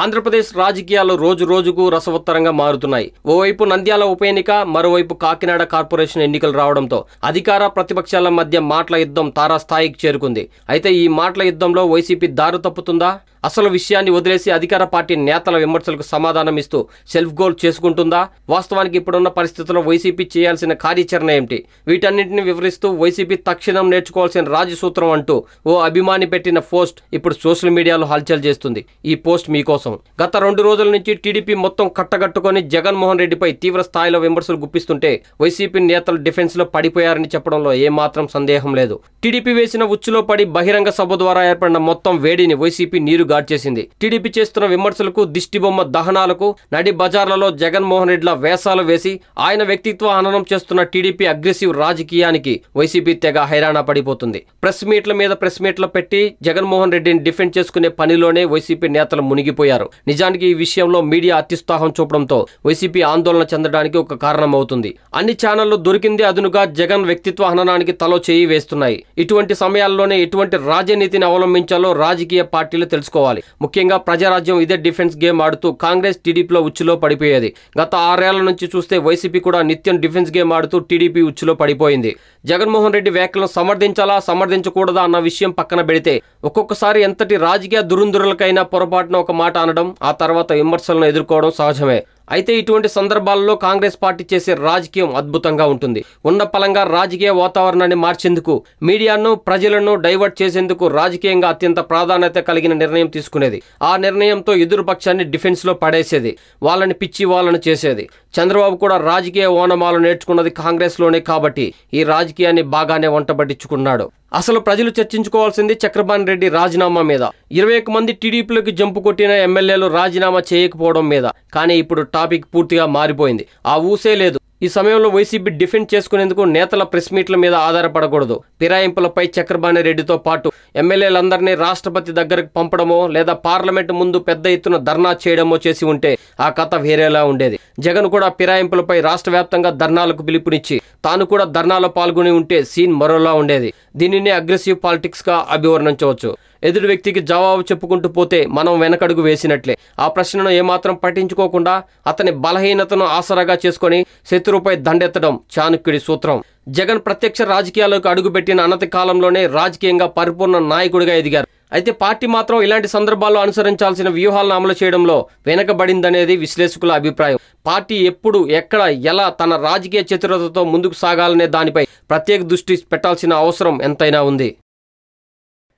ఆంధ్రప్రదేశ్ రాజకీయాలు రోజు రోజుకు రసవత్తరంగా మారుతున్నాయి. ఓవైపు నంద్యాల ఉప ఎన్నిక మరోవైపు కాకినాడ కార్పొరేషన్ ఎన్నికలు రావడంతో అధికార ప్రతిపక్షాల మధ్య మాటల యుద్ధం తారాస్థాయికి చేరుకుంది. అయితే ఈ మాటల యుద్ధంలో వైసీపీ దారు తప్పుతుందా? అసలు విషయాన్ని వదిలేసి అధికార పార్టీ నేతల విమర్శలకు సమాధానం ఇస్తూ సెల్ఫ్ గోల్ చేసుకుంటుందా? వాస్తవానికి ఇప్పుడున్న పరిస్థితుల్లో వైసీపీ చేయాల్సిన కార్యాచరణ ఏమిటి? వీటన్నింటిని వివరిస్తూ వైసీపీ తక్షణం నేర్చుకోవాల్సిన రాజసూత్రం అంటూ ఓ అభిమాని పెట్టిన పోస్ట్ ఇప్పుడు సోషల్ మీడియాలో హల్చల్ చేస్తుంది. ఈ పోస్ట్ మీకోసం గత రెండు రోజుల నుంచి టీడీపీ మొత్తం కట్టగట్టుకొని జగన్మోహన్ రెడ్డిపై తీవ్ర స్థాయిలో విమర్శలు గుప్పిస్తుంటే వైసీపీ నేతలు డిఫెన్స్లో పడిపోయారని చెప్పడంలో ఏమాత్రం సందేహం లేదు. టీడీపీ వేసిన ఉచ్చులో పడి బహిరంగ సభ ద్వారా ఏర్పడిన మొత్తం వేడిని వైసీపీ నీరు గాడ్చేసింది. టీడీపీ చేస్తున్న విమర్శలకు దిష్టిబొమ్మ దహనాలకు నడి బజార్లలో జగన్మోహన్ రెడ్డిల వేషాలు వేసి ఆయన వ్యక్తిత్వ హననం చేస్తున్న టీడీపీ అగ్రెసివ్ రాజకీయానికి వైసీపీ తెగ హైరాణ పడిపోతుంది. ప్రెస్ మీట్ల మీద ప్రెస్ మీట్లు పెట్టి జగన్మోహన్ రెడ్డిని డిఫెండ్ చేసుకునే పనిలోనే వైసీపీ నేతలు మునిగిపోయారు. నిజానికి ఈ విషయంలో మీడియా అత్యుత్సాహం చూపడంతో వైసీపీ ఆందోళన చెందడానికి ఒక కారణం అవుతుంది అన్ని ఛానళ్ళు దొరికింది అదునుగా జగన్ వ్యక్తిత్వ హననానికి తలో చేయి వేస్తున్నాయి. ఇటువంటి సమయాల్లోనే ఎటువంటి రాజనీతిని అవలంబించాలో రాజకీయ పార్టీలు తెలుసుకోవాలి. ముఖ్యంగా ప్రజారాజ్యం ఇదే డిఫెన్స్ గేమ్ ఆడుతూ కాంగ్రెస్ టీడీపీలో ఉచ్చులో పడిపోయేది. గత ఆరేళ్ళ నుంచి చూస్తే వైసీపీ కూడా నిత్యం డిఫెన్స్ గేమ్ ఆడుతూ టీడీపీ ఉచ్చులో పడిపోయింది. జగన్మోహన్ రెడ్డి వ్యాఖ్యలను సమర్థించాలా సమర్థించకూడదా అన్న విషయం పక్కన పెడితే ఒక్కొక్కసారి ఎంతటి రాజకీయ దురుందురులకైనా పొరపాటున ఒక మాట అనడం ఆ తర్వాత విమర్శలను ఎదుర్కోవడం సహజమే. అయితే ఇటువంటి సందర్భాల్లో కాంగ్రెస్ పార్టీ చేసే రాజకీయం అద్భుతంగా ఉంటుంది. ఉన్న పలంగా రాజకీయ వాతావరణాన్ని మార్చేందుకు మీడియాను ప్రజలను డైవర్ట్ చేసేందుకు రాజకీయంగా అత్యంత ప్రాధాన్యత కలిగిన నిర్ణయం తీసుకునేది. ఆ నిర్ణయంతో ఎదురు పక్షాన్ని డిఫెన్స్లో పడేసేది వాళ్ళని పిచ్చి వాళ్ళని చేసేది. చంద్రబాబు కూడా రాజకీయ ఓనమాలు నేర్చుకున్నది కాంగ్రెస్లోనే కాబట్టి ఈ రాజకీయాన్ని బాగానే వంటబట్టించుకున్నాడు. అసలు ప్రజలు చర్చించుకోవాల్సింది చక్రపాణి రెడ్డి రాజీనామా మీద. ఇరవై ఒక మంది టీడీపీలోకి జంపు కొట్టిన ఎమ్మెల్యేలు రాజీనామా చేయకపోవడం మీద. కానీ ఇప్పుడు టాపిక్ పూర్తిగా మారిపోయింది. ఆ ఊసే లేదు. ఈ సమయంలో వైసీపీ డిఫెండ్ చేసుకునేందుకు నేతల ప్రెస్ మీట్ల మీద ఆధారపడకూడదు. ఫిరాయింపులపై చక్రపాణి రెడ్డితో పాటు ఎమ్మెల్యేలందరినీ రాష్ట్రపతి దగ్గరకు పంపడమో లేదా పార్లమెంట్ ముందు పెద్ద ఎత్తున ధర్నా చేయడమో చేసి ఉంటే ఆ కథ వేరేలా ఉండేది. జగన్ కూడా ఫిరాయింపులపై రాష్ట్ర వ్యాప్తంగా ధర్నాలకు పిలుపునిచ్చి తాను కూడా ధర్నాలో పాల్గొని ఉంటే సీన్ మరోలా ఉండేది. దీనిని అగ్రెసివ్ పాలిటిక్స్గా అభివర్ణించవచ్చు. ఎదుటి వ్యక్తికి జవాబు చెప్పుకుంటూ పోతే మనం వెనకడుగు వేసినట్లే. ఆ ప్రశ్నను ఏమాత్రం పట్టించుకోకుండా అతని బలహీనతను ఆసరాగా చేసుకొని శత్రువుపై దండెత్తడం చాణక్యుడి సూత్రం. జగన్ ప్రత్యక్ష రాజకీయాలకు అడుగుపెట్టిన అనతి కాలంలోనే రాజకీయంగా పరిపూర్ణ నాయకుడిగా ఎదిగారు. అయితే పార్టీ మాత్రం ఇలాంటి సందర్భాల్లో అనుసరించాల్సిన వ్యూహాలను అమలు చేయడంలో వెనకబడిందనేది విశ్లేషకుల అభిప్రాయం. పార్టీ ఎప్పుడు ఎక్కడ ఎలా తన రాజకీయ చతురతతో ముందుకు సాగాలనే దానిపై ప్రత్యేక దృష్టి పెట్టాల్సిన అవసరం ఎంతైనా ఉంది.